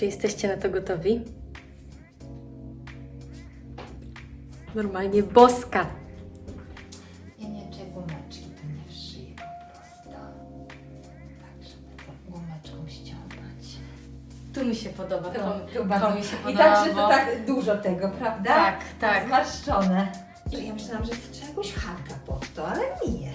Czy jesteście na to gotowi? Normalnie boska. Ja nie czy gumeczki to nie szyję po prostu. Tak, żeby to gumeczką ściągnąć. Tu mi się podoba. To, To to mi się I podoba. tak, że to tak dużo tego, prawda? Tak, tak. Zmarszczone. Ja myślałam, że trzeba jakąś chatkę pod to, ale nie.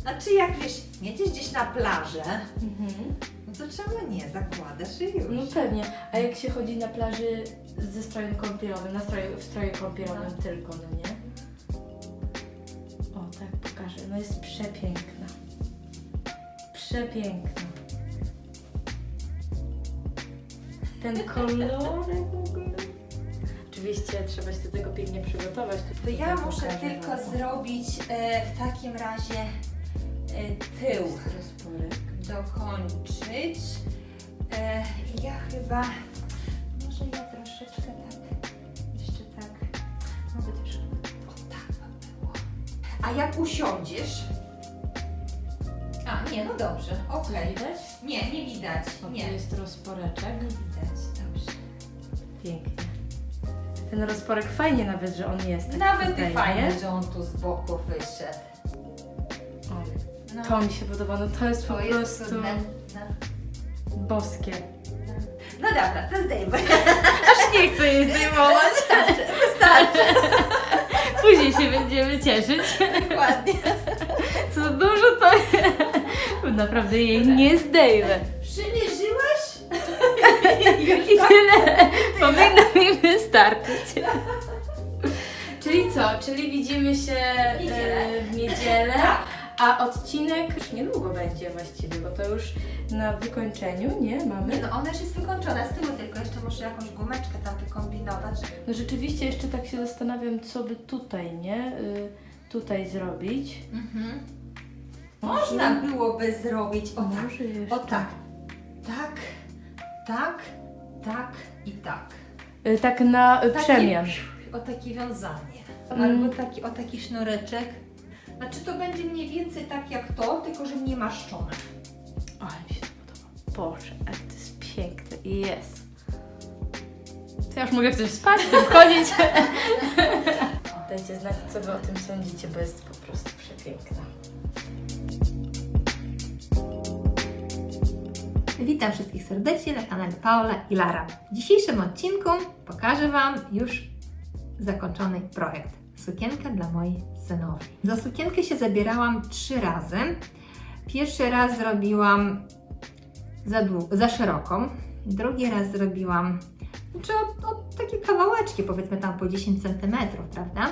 Znaczy jak wiesz, jedziesz gdzieś na plażę, Mhm. To czemu nie? Zakładasz i już. No pewnie. A jak się chodzi na plaży ze strojem kąpielowym, na stroju, w stroju kąpielowym tylko, no nie? O, tak pokażę. No jest przepiękna. Przepiękna. Ten kolorek w ogóle. Oczywiście trzeba się do tego pięknie przygotować. To ja muszę tylko zrobić e, w takim razie e, tył. Rozporek. Dokończyć. E, ja chyba, może ja troszeczkę tak, jeszcze tak, mogę też, o tak by było. A jak usiądziesz? A, nie, no dobrze, okej. widać? Nie, nie widać, O, nie. tu jest rozporeczek. Nie widać, dobrze. Pięknie. Ten rozporek fajnie nawet, że on jest. taki Nawet tutaj, i fajnie, nie? że on tu z boku wyszedł. No, to mi się podoba. No to jest po to jest prostu cudne. No. boskie. no dobra, to zdejmę. Aż nie chcę jej zdejmować. Wystarczy, Później się będziemy cieszyć. dokładnie. Co dużo to Naprawdę jej nie zdejmę. Przymierzyłaś? I tyle powinno mi wystarczyć. Czyli co? Czyli widzimy się W niedzielę. e, w niedzielę, Tak. A odcinek już niedługo będzie właściwie, bo to już na wykończeniu, nie? Mamy? Nie no, ona już jest wykończona z tyłu, tylko jeszcze muszę jakąś gumeczkę tam wykombinować. No rzeczywiście jeszcze tak się zastanawiam, co by tutaj, nie? Y, tutaj zrobić. Mhm. Można byłoby zrobić o tak, Może jeszcze. o tak, tak, tak, tak i tak. Y, tak na y, Takie- przemian. O takie wiązanie. Mm. Albo taki, o taki sznureczek. Znaczy to będzie mniej więcej tak jak to, tylko że nie maszczone. Ale mi się to podoba. Boże, ale to jest piękne. Jest. To ja już mogę w tym spać, w tym chodzić. Dajcie znać, co Wy o tym sądzicie, bo jest po prostu przepiękna. Witam wszystkich serdecznie na kanale Paula i Lara. W dzisiejszym odcinku pokażę Wam już zakończony projekt. Sukienka dla mojej Za sukienkę się zabierałam trzy razy. Pierwszy raz zrobiłam za, za szeroką, drugi raz zrobiłam znaczy o, o takie kawałeczki, powiedzmy tam po 10 cm, prawda?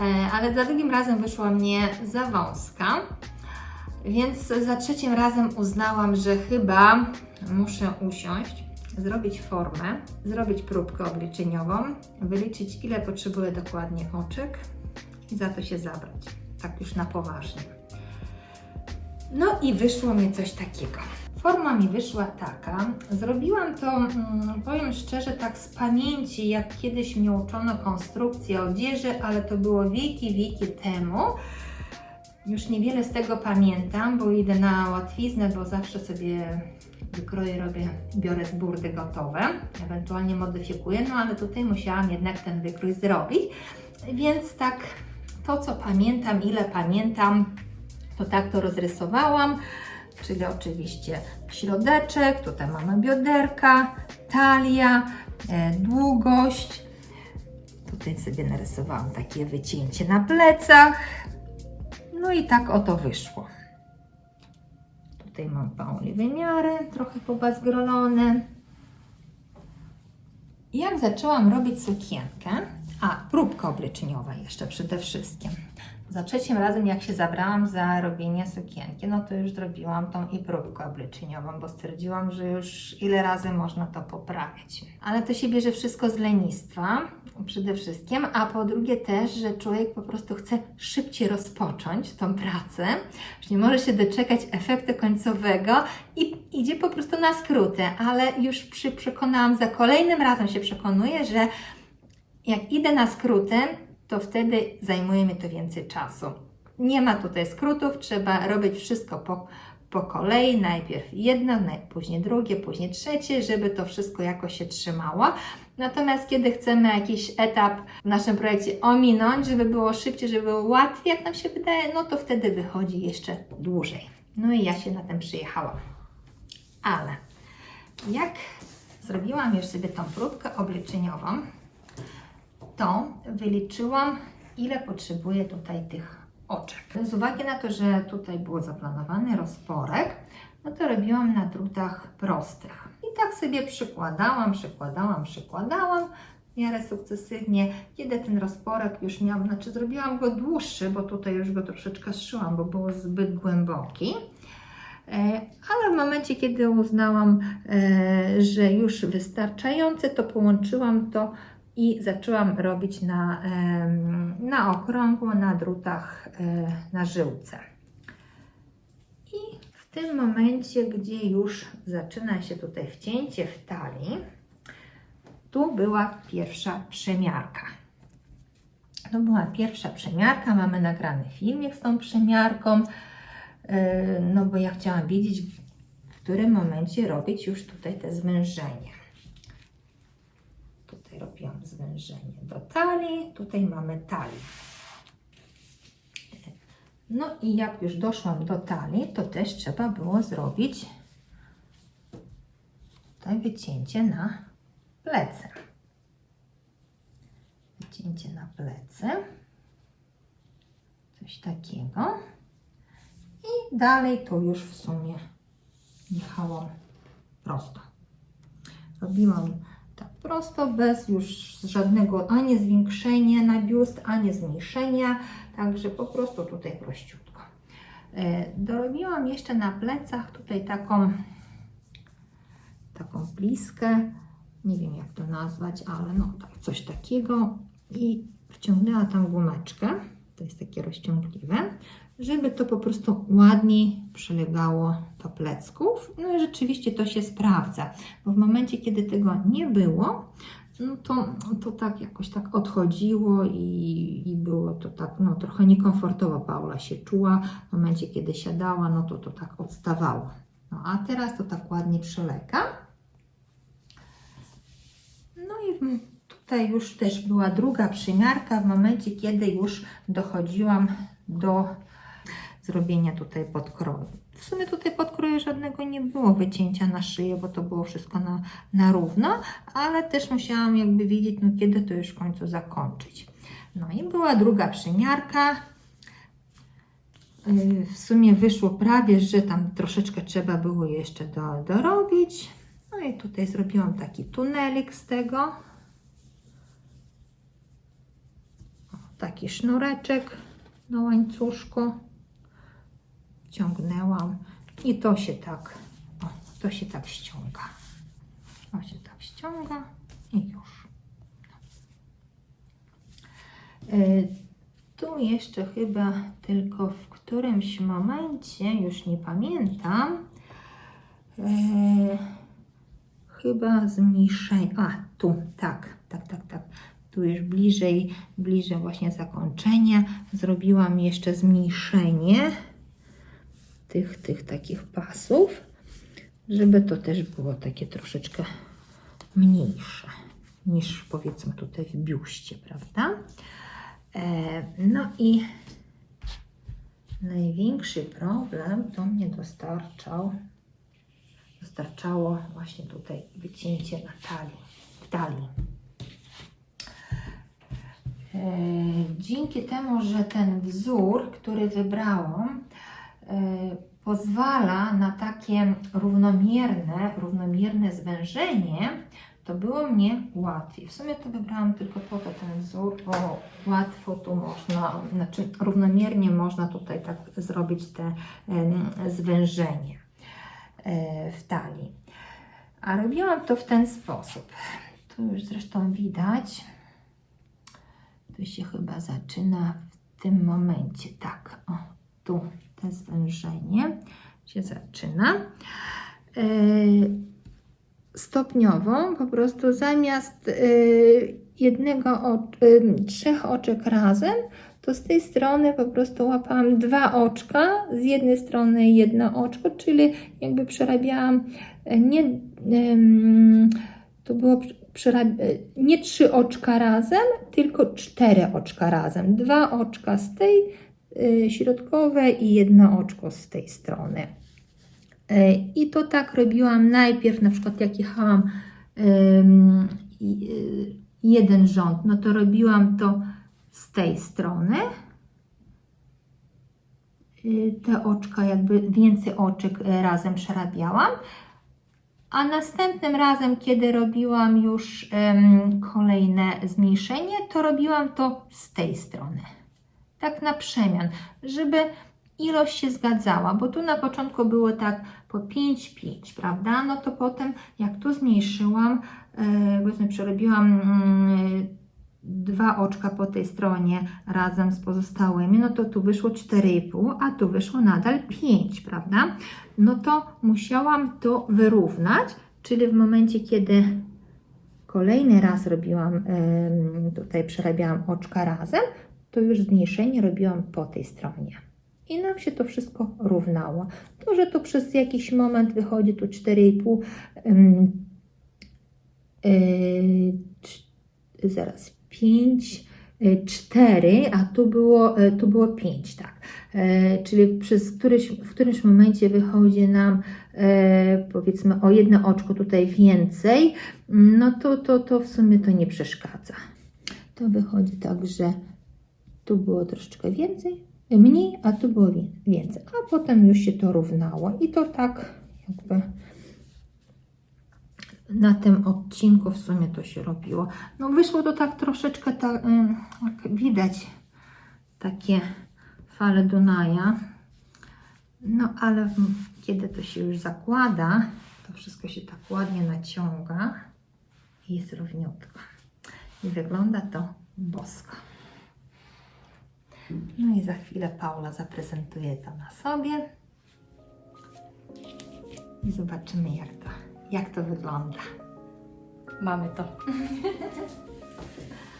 E, ale za drugim razem wyszła mnie za wąska. Więc za trzecim razem uznałam, że chyba muszę usiąść, zrobić formę, zrobić próbkę obliczeniową, wyliczyć ile potrzebuję dokładnie oczek i za to się zabrać. Tak już na poważnie. No i wyszło mi coś takiego. Forma mi wyszła taka. Zrobiłam to, mm, powiem szczerze, tak z pamięci, jak kiedyś mnie uczono konstrukcji odzieży, ale to było wieki, wieki temu. Już niewiele z tego pamiętam, bo idę na łatwiznę, bo zawsze sobie wykroje robię, biorę z burdy gotowe, ewentualnie modyfikuję, no ale tutaj musiałam jednak ten wykrój zrobić. Więc tak, to co pamiętam, ile pamiętam, to tak to rozrysowałam, czyli oczywiście środeczek, tutaj mamy bioderka, talia, e, długość. Tutaj sobie narysowałam takie wycięcie na plecach. No i tak oto wyszło. Tutaj mam Pauli wymiary, trochę pobazgrolone. Jak zaczęłam robić sukienkę, a próbka oblieczeniowa jeszcze przede wszystkim. Za trzecim razem, jak się zabrałam za robienie sukienki, no to już zrobiłam tą i próbkę oblieczeniową, bo stwierdziłam, że już ile razy można to poprawiać. Ale to się bierze wszystko z lenistwa przede wszystkim, a po drugie też, że człowiek po prostu chce szybciej rozpocząć tą pracę, że nie może się doczekać efektu końcowego i idzie po prostu na skróty, ale już przy, przekonałam, za kolejnym razem się przekonuję, że jak idę na skróty, to wtedy zajmuje mi to więcej czasu. Nie ma tutaj skrótów, trzeba robić wszystko po, po kolei, najpierw jedno, później drugie, później trzecie, żeby to wszystko jakoś się trzymało. Natomiast kiedy chcemy jakiś etap w naszym projekcie ominąć, żeby było szybciej, żeby było łatwiej, jak nam się wydaje, no to wtedy wychodzi jeszcze dłużej. No i ja się na tym przyjechałam. Ale jak zrobiłam już sobie tą próbkę obliczeniową, to wyliczyłam, ile potrzebuję tutaj tych oczek. Z uwagi na to, że tutaj było zaplanowany rozporek, no to robiłam na drutach prostych. I tak sobie przykładałam, przykładałam, przykładałam w miarę sukcesywnie. Kiedy ten rozporek już miał, znaczy zrobiłam go dłuższy, bo tutaj już go troszeczkę zszyłam, bo był zbyt głęboki. E, Ale w momencie, kiedy uznałam, e, że już wystarczające, to połączyłam to i zaczęłam robić na, na okrągło, na drutach, e, na żyłce. I w tym momencie, gdzie już zaczyna się tutaj wcięcie w talii, tu była pierwsza przemiarka. To była pierwsza przemiarka, mamy nagrany filmik z tą przemiarką, e, no bo ja chciałam wiedzieć, w którym momencie robić już tutaj te zwężenie. Tutaj robiłam zwężenie do talii, tutaj mamy talię. No i jak już doszłam do talii, to też trzeba było zrobić tutaj wycięcie na plecy. Wycięcie na plecy. Coś takiego. I dalej to już w sumie jechałam prosto. Robiłam prosto, bez już żadnego ani zwiększenia na biust, ani zmniejszenia, także po prostu tutaj prościutko. E, Dorobiłam jeszcze na plecach tutaj taką taką bliskę, nie wiem jak to nazwać, ale no tak, coś takiego. I wciągnęła tam gumeczkę, to jest takie rozciągliwe, żeby to po prostu ładniej przylegało do plecków. No i rzeczywiście to się sprawdza, bo w momencie, kiedy tego nie było, no to, to tak jakoś tak odchodziło i, i było to tak, no trochę niekomfortowo Paula się czuła. W momencie, kiedy siadała, no to to tak odstawało. No a teraz to tak ładnie przylega. No i tutaj już też była druga przymiarka w momencie, kiedy już dochodziłam do zrobienia tutaj podkroju. W sumie tutaj podkroju żadnego nie było wycięcia na szyję, bo to było wszystko na, na równo, ale też musiałam jakby wiedzieć, no kiedy to już w końcu zakończyć. No i była druga przymiarka. Yy, W sumie wyszło prawie, że tam troszeczkę trzeba było jeszcze do, dorobić. No i tutaj zrobiłam taki tunelik z tego. Taki sznureczek na łańcuszku. Ciągnęłam i to się tak, o, to się tak ściąga. To się tak ściąga i już. E, Tu jeszcze chyba tylko w którymś momencie, już nie pamiętam, e, chyba zmniejszenie. A, tu, tak, tak, tak, tak. Tu już bliżej, bliżej właśnie zakończenia zrobiłam jeszcze zmniejszenie tych, tych takich pasów, żeby to też było takie troszeczkę mniejsze niż powiedzmy tutaj w biuście, prawda? E, no i największy problem to mnie dostarczał, dostarczało właśnie tutaj wycięcie na talii, w talii. E, Dzięki temu, że ten wzór, który wybrałam, pozwala na takie równomierne, równomierne zwężenie, to było mnie łatwiej. W sumie to wybrałam tylko po to ten wzór, bo łatwo tu można, znaczy równomiernie można tutaj tak zrobić te zwężenie e, w talii. A robiłam to w ten sposób. Tu już zresztą widać. Tu się chyba zaczyna w tym momencie. Tak, o, tu zwężenie się zaczyna. Yy, stopniowo, po prostu zamiast yy, jednego, yy, trzech oczek razem, to z tej strony po prostu łapałam dwa oczka, z jednej strony jedno oczko, czyli jakby przerabiałam e, nie, to było e, nie trzy oczka razem, tylko cztery oczka razem. Dwa oczka z tej e, środkowej i jedno oczko z tej strony. E, I to tak robiłam najpierw, na przykład jak jechałam y, jeden rząd, no to robiłam to z tej strony. Y, Te oczka, jakby więcej oczek razem przerabiałam. A następnym razem, kiedy robiłam już kolejne zmniejszenie, to robiłam to z tej strony. Tak na przemian, żeby ilość się zgadzała, bo tu na początku było tak po 5-5, prawda? No to potem, jak tu zmniejszyłam, e, powiedzmy, przerobiłam mm, dwa oczka po tej stronie razem z pozostałymi, no to tu wyszło 4,5, a tu wyszło nadal 5, prawda? No to musiałam to wyrównać, czyli w momencie, kiedy kolejny raz robiłam, tutaj przerabiałam oczka razem, to już zmniejszenie robiłam po tej stronie. I nam się to wszystko równało. To, że to przez jakiś moment wychodzi tu 4,5, ym, yy, zaraz 5, 4, a tu było, y, tu było 5, tak. E, Czyli przez któryś, w którymś momencie wychodzi nam e, powiedzmy o jedno oczko tutaj więcej, no to, to, to w sumie to nie przeszkadza. To wychodzi tak, że tu było troszeczkę więcej, mniej, a tu było więcej, a potem już się to równało i to tak jakby na tym odcinku w sumie to się robiło. No wyszło to tak troszeczkę, tak, widać, takie fale Dunaja. No ale kiedy to się już zakłada, to wszystko się tak ładnie naciąga i jest równiutko. I wygląda to bosko. No i za chwilę Paula zaprezentuje to na sobie. I zobaczymy jak to, jak to wygląda. Mamy to.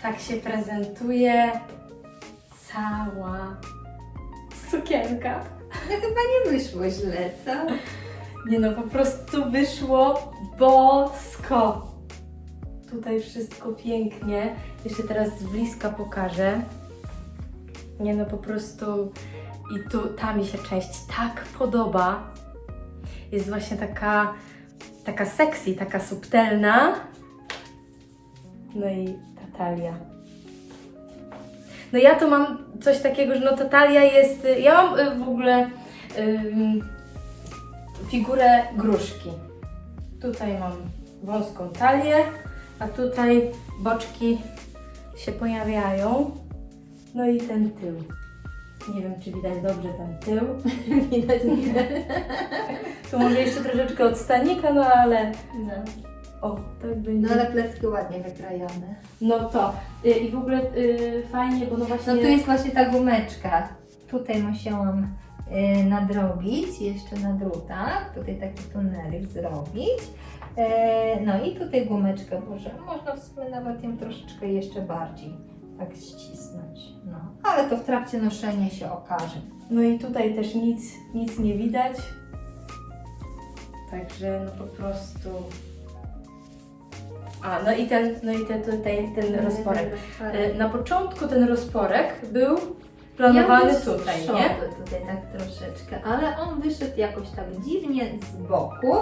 tak się prezentuje cała sukienka. No chyba nie wyszło źle, co? Nie no, po prostu wyszło bosko. Tutaj wszystko pięknie. Jeszcze teraz z bliska pokażę. Nie no, po prostu i tu, ta mi się część tak podoba. Jest właśnie taka, taka sexy, taka subtelna. No i ta talia. No ja to mam coś takiego, że no ta talia jest, ja mam y, w ogóle ym, figurę gruszki. Tutaj mam wąską talię, a tutaj boczki się pojawiają. No i ten tył. Nie wiem, czy widać dobrze ten tył. widać, widać. Tu może jeszcze troszeczkę od stanika, no ale No. o, tak będzie. no ale plecki ładnie wykrajone. No to. Y, I w ogóle y, fajnie, bo no właśnie. No tu jest właśnie ta gumeczka. Tutaj musiałam y, nadrobić, jeszcze na drutach. Tutaj taki tunelik zrobić. E, no i tutaj gumeczkę może, można w sumie nawet ją troszeczkę jeszcze bardziej tak ścisnąć. No. Ale to w trakcie noszenia się okaże. No i tutaj też nic, nic nie widać. Także no po prostu. A, no i ten, no i ten, tutaj ten rozporek. Y, Na początku ten rozporek był planowany Ja tutaj, z nie? przodu Tutaj tak troszeczkę, ale on wyszedł jakoś tak dziwnie z boku.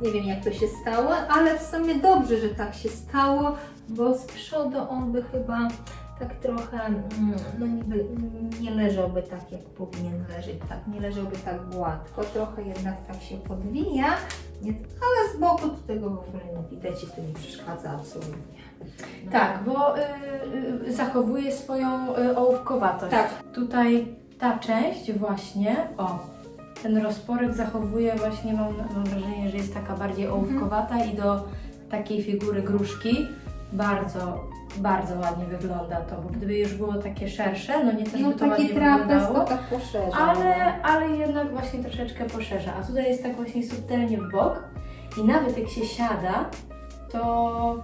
Nie wiem jak to się stało, ale w sumie dobrze, że tak się stało, bo z przodu on by chyba tak trochę, mm, no niby nie leżałby tak jak powinien leżeć, tak, nie leżałby tak gładko, trochę jednak tak się podwija, więc, ale z boku to tego w ogóle nie widać i to nie przeszkadza absolutnie. No. Tak, bo y, y, zachowuje swoją y, ołówkowatość. Tak. Tutaj ta część właśnie, o, ten rozporek zachowuje właśnie, mam, mam wrażenie, że jest taka bardziej ołówkowata i do takiej figury gruszki bardzo, bardzo ładnie wygląda to, bo gdyby już było takie szersze, no nie też No by to taki ładnie trapez wyglądało. tak poszerza. no. Ale, ale jednak właśnie troszeczkę poszerza. A tutaj jest tak właśnie subtelnie w bok i nawet jak się siada, to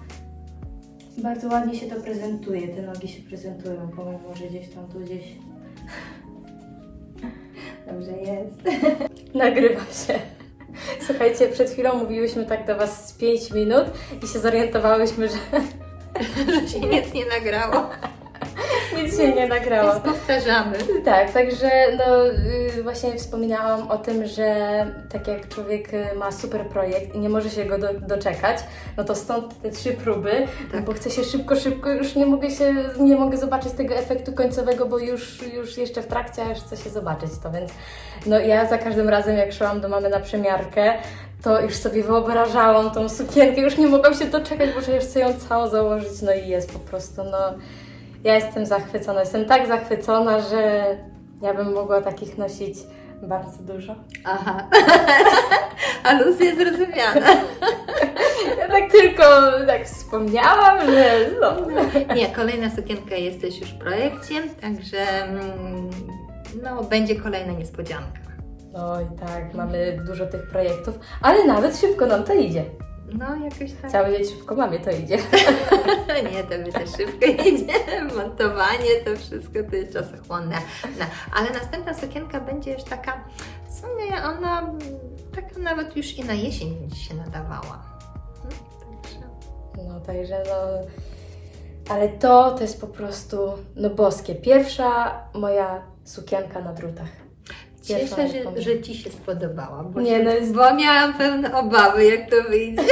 Bardzo ładnie się to prezentuje, te nogi się prezentują, pomimo, że gdzieś tam tu gdzieś... Dobrze jest. Nagrywa się. Słuchajcie, przed chwilą mówiłyśmy tak do Was z 5 minut i się zorientowałyśmy, że Że się nic nie nagrało. Nic się nie nagrało. Więc powtarzamy. Tak, także no y, właśnie wspominałam o tym, że tak jak człowiek y, ma super projekt i nie może się go do, doczekać, no to stąd te trzy próby, Tak. bo chcę się szybko, szybko, już nie mogę się, nie mogę zobaczyć tego efektu końcowego, bo już, już jeszcze w trakcie, a już chcę się zobaczyć to, więc no ja za każdym razem jak szłam do mamy na przemiarkę, to już sobie wyobrażałam tą sukienkę, już nie mogłam się doczekać, bo już chcę ją całą założyć, no i jest po prostu, no ja jestem zachwycona, jestem tak zachwycona, że ja bym mogła takich nosić bardzo dużo. Aha. Aluzja zrozumiana. Ja tak tylko tak wspomniałam, że no. Nie, kolejna sukienka jest też już w projekcie, także mm, no, będzie kolejna niespodzianka. Oj tak, mamy dużo tych projektów, ale nawet szybko nam to idzie. No, jakoś tak. Cały dzień szybko mamie to idzie. Nie, to też szybko idzie. Montowanie, to wszystko to jest czasochłonne. No, ale następna sukienka będzie już taka, w sumie ona taka nawet już i na jesień będzie się nadawała. Hmm, Także No także no... Ale to, to jest po prostu, no boskie. Pierwsza moja sukienka na drutach. Cieszę, moja że, Ci się spodobała, bo, Nie, się, no bo miałam pewne obawy, jak to wyjdzie.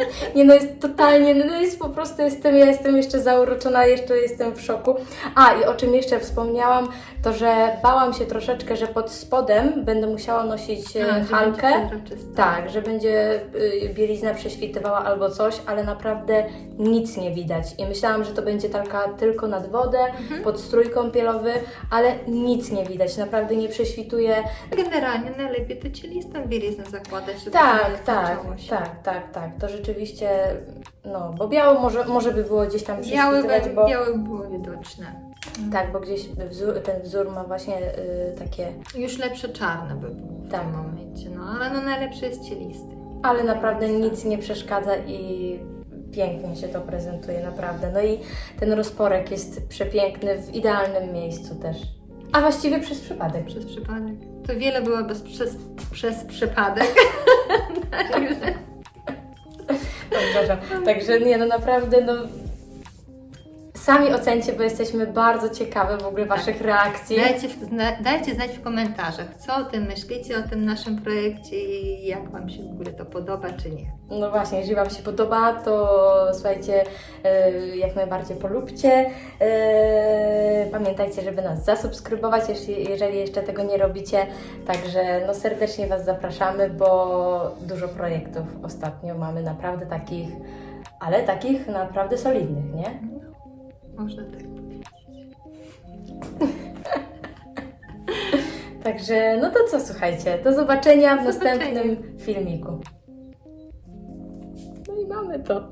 Nie no, jest totalnie, no jest po prostu, jestem, ja jestem jeszcze zauroczona, jeszcze jestem w szoku. A i o czym jeszcze wspomniałam, to że bałam się troszeczkę, że pod spodem będę musiała nosić e, A, halkę. Tak, że będzie y, bielizna prześwitywała albo coś, ale naprawdę nic nie widać. I myślałam, że to będzie taka tylko nad wodę, Mhm. pod strój kąpielowy, ale nic nie widać, naprawdę nie prześwituje. Generalnie najlepiej to cielistą bieliznę zakładać, żeby Tak, tak, tak, tak, tak. To rzeczywiście, no, bo biało może, może by było gdzieś tam Białe, prześwitywać, bo... białe było widoczne. Tak, bo gdzieś wzór, ten wzór ma właśnie y, takie... Już lepsze czarne by było w Tak. tym momencie, no ale no najlepszy jest cielisty. Ale naprawdę nic nie przeszkadza i pięknie się to prezentuje, naprawdę. No i ten rozporek jest przepiękny, w idealnym miejscu też. A właściwie przez przypadek. Przez przypadek. To wiele było bez, przez, przez przypadek. Także nie, no naprawdę, no... Sami ocencie, bo jesteśmy bardzo ciekawe w ogóle Waszych reakcji. dajcie, w- zna- dajcie znać w komentarzach, co o tym myślicie, o tym naszym projekcie i jak Wam się w ogóle to podoba, czy nie. No właśnie, jeżeli Wam się podoba, to słuchajcie, e, jak najbardziej polubcie. E, Pamiętajcie, żeby nas zasubskrybować, jeśli, jeżeli jeszcze tego nie robicie. Także no, serdecznie Was zapraszamy, bo dużo projektów ostatnio mamy naprawdę takich, ale takich naprawdę solidnych, nie? Można tak powiedzieć. Także no to co, słuchajcie, do zobaczenia w zobaczenia. następnym filmiku. No i mamy to.